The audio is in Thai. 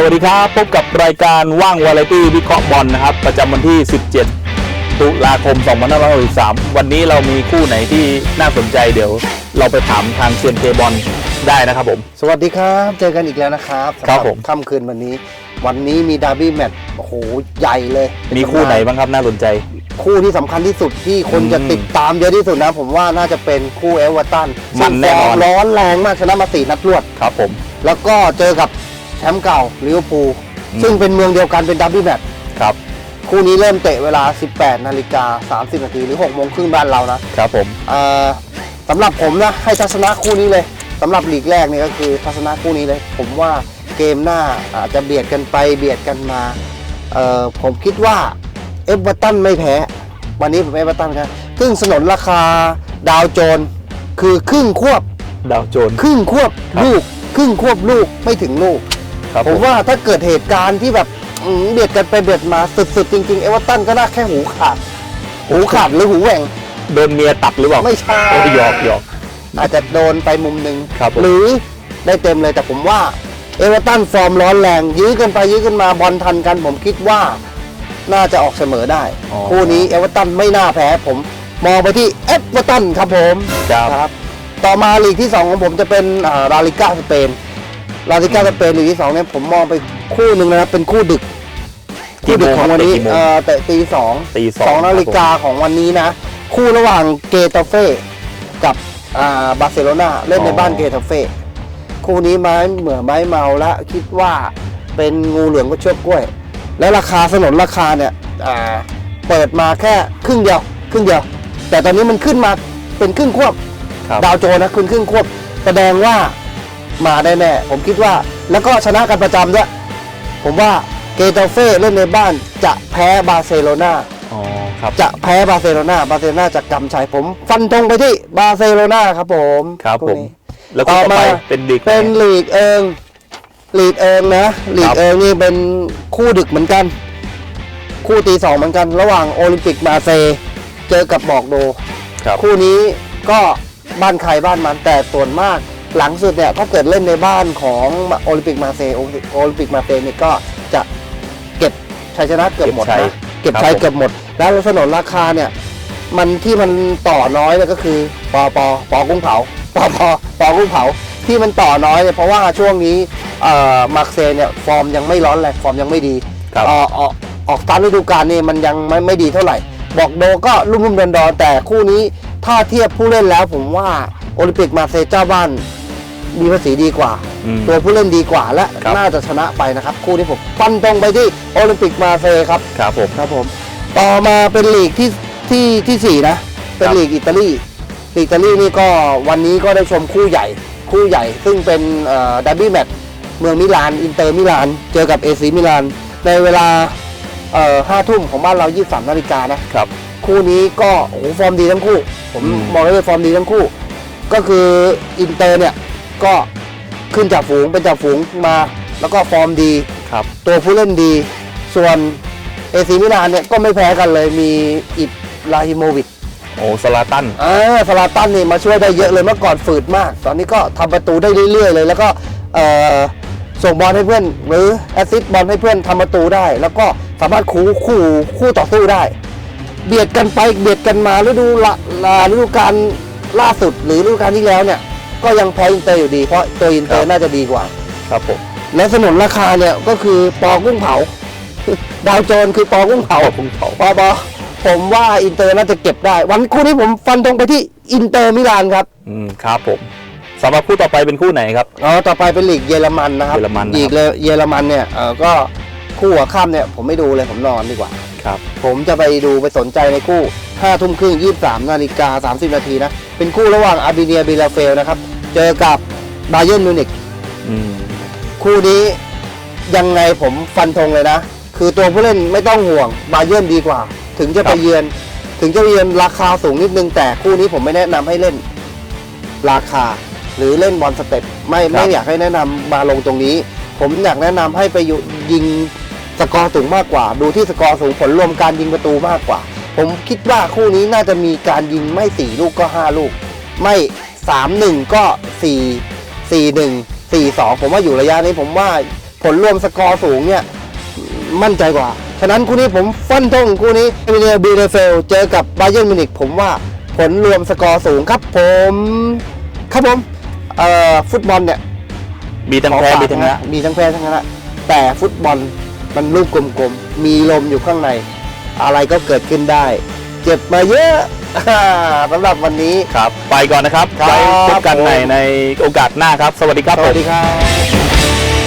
สวัสดีครับ พบกับรายการว่างวาไรตี้วิเคราะห์บอลนะครับ ประจำวันที่ 17 ตุลาคม 2563 วันนี้เรามีคู่ไหนที่น่าสนใจเดี๋ยว เราไปถามทางเซียนเคบอลได้นะครับผม สวัสดีครับ เจอกันอีกแล้วนะครับสำหครับผม ค่ำคืนวันนี้ วันนี้มีดาร์บี้แมตช์โอ้โหใหญ่เลยมีคู่ไหนบ้างครับน่าสนใจ คู่ที่สำคัญที่สุดที่คนอืมจะติดตามเยอะที่สุดนะ ผมว่าน่าจะเป็นคู่เอเวอร์ตันมันแน่นอน ซึ่งฟร์ร้อนแรงมากชนะมาสี่นัดรวด ครับผม แล้วก็เจอกับ แชมป์เก่าลิเวอร์พูลอืมซึ่งเป็นเมืองเดียวกันเป็นดาร์บี้แมตช์ครับ คู่นี้เริ่มเตะเวลา 18 นาฬิกา 30 นาทีหรือ6โมงครึ่งบ้านเรานะครับผมเอ่อสำหรับผมนะให้ทัศนะคู่นี้เลยสำหรับลีกแรกนี่ก็คือทัศนะคู่นี้เลย ผมว่าเกมหน้าอาจจะเบียดกันไปเบียดกันมาเอ่อผมคิดว่าเอเวอร์ตันไม่แพ้ วันนี้ผมเอเวอร์ตันครับครึ่งสนนราคาดาวโจน คือครึ่งควบดาวโจนส์ครึ่งควบครับลูก ครึ่งควบลูกไม่ถึงลูก ครับผผมมว่าถ้าเกิดเหตุการณ์ที่แบบอืมเบียดกันไปเบียดมาสุดๆจริงๆเอเวอร์ตันก็น่าแค่หูขาด หูขาดหรือหูแหว่ง โดนเมียตัดหรือเปล่าไม่ใช่ โอ้ยหยอกหยอก อาจจะโดนไปมุมหนึ่งครับผม หรือได้เต็มเลยแต่ผมว่าเอเวอร์ตันฟอร์มร้อนแรง ยื้อกันไปยื้อกันมาบอลทันกัน ผมคิดว่าน่าจะออกเสมอได้ อ๋อคู่นี้เอเวอร์ตันไม่น่าแพ้ผม มองไปที่เอเวอร์ตันครับผมครับครับต่อมาลีกที่ 2 ของผมจะเป็นอ่าลาลิก้าสเปน ลาลิก้าสเปนลีกที่2เนี่ยผมมองไปคู่หนึ่งนะครับเป็นคู่ดึกกี่คู่โมดึงกคขรัอบงวันนี้เตะกี่โมงเอ่อเตะตีสองตีสองสองนาฬิกาครับของวันนี้นะ คู่ระหว่างเกตาเฟ่กับอ่าบาร์เซโลนาเล่นในอ๋อบ้านเกตาเฟ่คู่นี้ไม้เหมือไม้เมาและคิดว่าเป็นงูเหลือมก็เชือกกล้วย แล้วราคาสนนราคาเนี่ยอ่าเปิดมาแค่ครึ่งเดียวครึ่งเดียว แต่ตอนนี้มันขึ้นมาเป็นครึ่งควบครับดาวโจนส์นะขึ้นครึ่งควบ แสดงว่า มาได้แน่ ผมคิดว่าแล้วก็ชนะกันประจำด้วย ผมว่าเกตาเฟ่เล่นในบ้านจะแพ้บาร์เซโลนาอ๋อครับจะแพ้บาร์เซโลนาบาร์เซโลนาจะกำชัยผมฟันธงไปที่บาร์เซโลนาครับผมครับผมนี้แล้วก็ต่ต่ออมาไปเป็นดิกเป็นลีกเอิงลีกเอิงนะลีกเอิงนี่เป็นคู่ดึกเหมือนกัน คู่ตีสองเหมือนกัน ระหว่างโอลิมปิกมาเซย์เจอกับบอกโดครับคู่นี้ก็บ้านใครบ้านมันแต่ส่วนมาก หลังสุดเนี่ยถ้าเกิดเล่นในบ้านของโอลิมปิกมาเซย์โอลิมปิกมาเซย์เนี่ยก็จะเก็บชัยชนะเกือบหมดเก็บชัยนะเก็บครับชัยผมเกือบหมด แล้วสนนราคาเนี่ย มันที่มันต่อน้อยเนี่ยก็คือปอปอปอกุ้งเผาปอปอปอกุ้งเผาที่มันต่อน้อยเนี่ยเพราะว่าช่วงนี้เอ่อมาร์กเซย์เนี่ยฟอร์มยังไม่ร้อนแรงฟอร์มยังไม่ดีครับเอ่อออกออกสตาร์ทฤดูกาลนี่มันยังไม่ไม่ดีเท่าไหร่ บอกโดก็รุ่มรุ่มดอนดอนๆแต่คู่นี้ถ้าเทียบผู้เล่นแล้วผมว่าโอลิมปิกมาร์เซย์เจ้าบ้าน มีภาษีดีกว่า อืมตัวผู้เล่นดีกว่าและครับ น่าจะชนะไปนะครับ คู่นี้ผมฟันตรงไปที่โอลิมปิกมาร์เซย์ครับ ครับผม ครับผม ต่อมาเป็นลีกที่ที่ที่สี่นะ เป็นครับ ลีกอิตาลีลีกอิตาลีนี่ก็วันนี้ก็ได้ชมคู่ใหญ่ คู่ใหญ่ ซึ่งเป็นดับบี้แมตช์เมืองมิลาน อินเตอร์มิลาน เจอกับเอซีมิลาน ในเวลาห้าทุ่มของบ้านเรา 23นาฬิกานะ ครับ คู่นี้ก็โอ้โหฟอร์มดีทั้งคู่ ผมอืม มองเลยฟอร์มดีทั้งคู่ ก็คืออินเตอร์เนี่ย ก็ขึ้นจากฝูงเป็นจากฝูงมา แล้วก็ฟอร์มดี ครับ ตัวผู้เล่นดี ส่วนเอซีมิลานเนี่ยก็ไม่แพ้กันเลยมีอิบราฮิโมวิชโอ้สลาตันอ่าสลาตันนี่มาช่วยได้เยอะเลยเมื่อก่อนฝืดมาก ตอนนี้ก็ทำประตูได้เรื่อยๆเลย แล้วก็เอ่อส่งบอลให้เพื่อน หรือแอสซิสต์บอลให้เพื่อนทำประตูได้ แล้วก็สามารถคู่คู่คู่ต่อสู้ได้ เบียดกันไปเบียดกันมาฤดูละละฤดูกาลล่าสุดหรือฤดูกาลที่แล้วเนี่ย ก็ยังแพ้อินเตอร์อยู่ดี เพราะตัวอินเตอครัร์บน่าจะดีกว่า ครับผม และสนนราคาเนี่ยก็คือปอกุ้งเผา ดาวโจนคือปอกุ้งเผาขอบคุณเขาปอปอผมว่าอินเตอร์น่าจะเก็บได้ วันคู่นี้ผมฟันตรงไปที่อินเตอร์มิลานครับ อืมครับผมสำหรับคู่ต่อไปเป็นคู่ไหนครับอ๋อต่อไปเป็นลีกเยอรมันนะครับเยอรมันนะครับลีกเยอรมันเนี่ยเออก็คู่หัวค่ำเนี่ยผมไม่ดูเลยผมนอนดีกว่า ครับ ผมจะไปดูไปสนใจในคู่5ทุ่มครึ่ง23นาฬิกา30 นาทีนะ เป็นคู่ระหว่างอาร์บิเนียบิลาเฟลนะครับ เจอกับบาเยิร์นมิวนิกอืมคู่นี้ยังไงผมฟันธงเลยนะ คือตัวผู้เล่นไม่ต้องห่วงบาเยิร์นดีกว่า ถึงจะไปเยือน ถึงจะไปเยือนราคาสูงนิดนึงแต่คู่นี้ผมไม่แนะนำให้เล่นราคา หรือเล่นบอลสเต็ปไม่ไม่อยากให้แนะนำมาลงตรงนี้ ผมอยากแนะนำให้ไปอยู่ยิง สกอร์สูงมากกว่า ดูที่สกอร์สูงผลรวมการยิงประตูมากกว่า ผมคิดว่าคู่นี้น่าจะมีการยิงไม่สี่ลูกก็ห้าลูก ไม่สามหนึ่งก็สี่สี่หนึ่งสี่สองผมว่าอยู่ระยะนี้ผมว่าผลรวมสกอร์สูงเนี่ย มั่นใจกว่า ฉะนั้นคู่นี้ผมฟันธงคู่นี้เอเมเนียบีเดเฟลเจอกับบาเยิร์นมิวนิกผมว่าผลรวมสกอร์สูงครับผม ครับผมเอ่อฟุตบอลเนี่ยมีทั้งแพ้มีทั้งชนะมีทั้งแพ้ทั้งชนะแต่ฟุตบอล มันลูกกลมๆ มีลมอยู่ข้างใน อะไรก็เกิดขึ้นได้ เจ็บมาเยอะสำหรับวันนี้ ครับ ไปก่อนนะครับครับไว้พบกันใหม่ในโอกาสหน้าครับ สวัสดีครับสวัสดีครับ